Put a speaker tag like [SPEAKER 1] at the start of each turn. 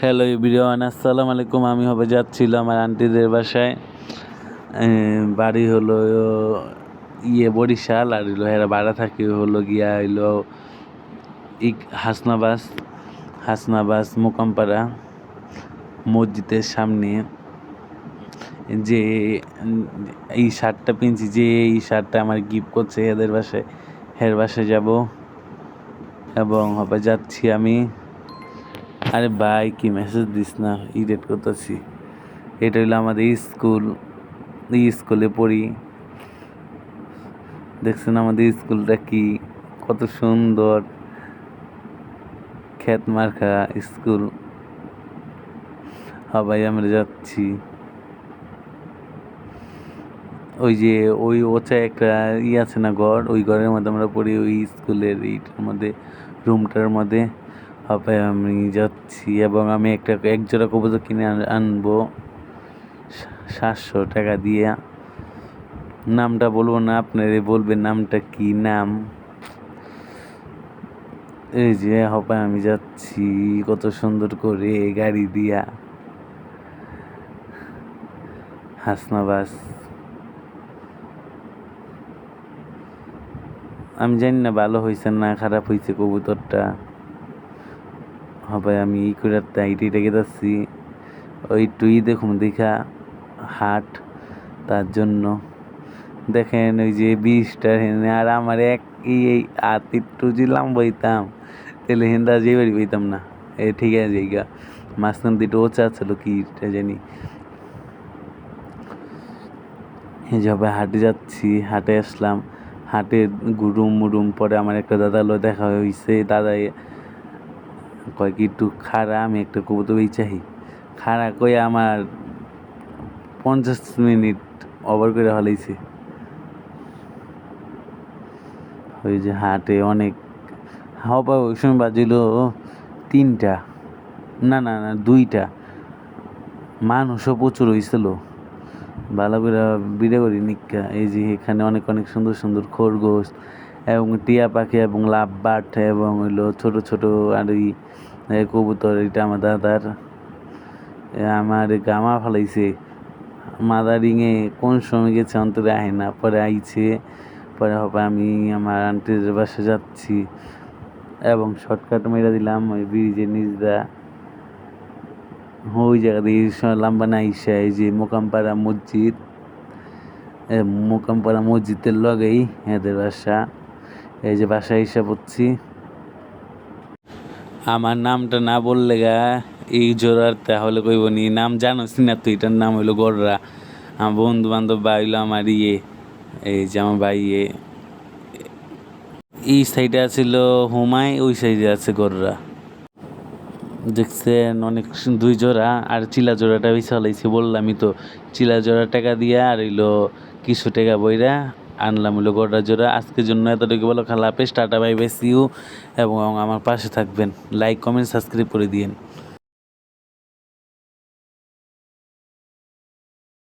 [SPEAKER 1] Hello everyone আসসালামু আলাইকুম। আমি হবে যাচ্ছিলাম আমার আন্টিদের বাসায়। বাড়ি হলো ইয়ে বরিশাল আর হলো এরা ভাড়া থাকে, হলো গিয়া হইল ইক হাসনাবাস হাসনাবাস মোকামপাড়া মসজিদের সামনে। যে, এই শার্টটা পিনছি, যে এই শার্টটা আমার গিফট করছে এদের বাসায় হের বাসায় যাব। এবং হবে যাচ্ছি আমি। আরে ভাই, কি মেসেজ দিস না? ইডিট করতেছি এটা হইল আমাদের স্কুল এই স্কুলে পড়ি। দেখছেন আমাদের স্কুলটা কি? কত সুন্দর। খ্যাত মার্কা স্কুল সবাই আমরা যাচ্ছি। ওই যে, ওই ওচা একটা ই আছে না ঘর? ওই ঘরের মধ্যে আমরা পড়ি, ওই স্কুলের এইটার মধ্যে রুমটার মধ্যে। হবে, আমি যাচ্ছি এবং আমি একটা এক জোড়া কবুতর কিনে আন- আনব। সাতশো টাকা দিয়ে। নামটা বলব না আপনারা বলবেন নামটা কি নাম। এই যে, হবে, আমি যাচ্ছি। কত সুন্দর করে গাড়ি দিয়া। হাসনাবাস। আমি জানি না ভালো হয়েছে না খারাপ হয়েছে কবুতরটা। হবে আমি ই করে তাইটি রেখে যাচ্ছি। ওই টুই দেখুন, দেখা হাট, তার জন্য। দেখেন ওই যে বিষটা হেনে, আর আমার এক এই এই একটু জিলাম বইতাম, তাহলে হেন্দা যে বাড়ি বইতাম না। এ ঠিক আছে এই গা। মাঝখান দুটো ওচা ছিল কি জানি। এই যে হবে হাটে যাচ্ছি, হাটে আসলাম। হাটে গুরুম মুরুম পরে আমার একটা দাদা লো দেখা হয়েছে দাদা কয় কি একটু খাড়া, আমি একটা কবুতর চাই খাড়া কই আমার পঞ্চাশ মিনিট ওভার করে হলাইছে। ওই যে হাটে অনেক হবা ওই সময় বাজিল তিনটা, না না না, দুইটা। মানুষও প্রচুর হয়েছিল ভালো করে বিড়ে করি নিকা। এই যে এখানে অনেক অনেক সুন্দর সুন্দর খরগোশ। এবং টিয়া পাখি এবং লাভ বাট এবং হইল ছোটো ছোটো আর ওই কবুতর, এটা আমার দাদার। আমার গামা ফালাইছে। মাদারিংয়ে কোন সময় গেছে অন্তরে আহে না, পরে আইছে, পরে হবে আমি আমার আন্টির বাসা যাচ্ছি। এবং শর্টকাট মেরে দিলাম ওই ব্রিজের দা ওই জায়গা দিয়ে লাম্বা না আইসা, এই যে মোকামপাড়া মসজিদ। মোকামপাড়া মসজিদের লগেই এদের বাসা। এই যে বাসায় হিসা পড়ছি। আমার নামটা না বললে গা, এই জোরার তাহলে কইব নি। নাম জানোস না তুই? এটার নাম হইল গররা আমার বন্ধু বান্ধব বা হইল আমার ইয়ে এই যে আমার ভাই ইয়ে। এই সাইডে আছিল হুমাই ওই সাইডে আছে গররা দেখছেন, অনেক দুই জোড়া, আর চিলা জোড়াটা বেশি হলাইছে বললামই তো। চিলা জোড়া টাকা দিয়া আর হইল কিছু টাকা বইরা আনলাম হলো গোটা জোড়া। আজকের জন্য এতটুকু বলো। খালা হাফেজ, টাটা, বাই বেসিউ এবং আমার পাশে থাকবেন। লাইক কমেন্ট সাবস্ক্রাইব করে দিয়েন।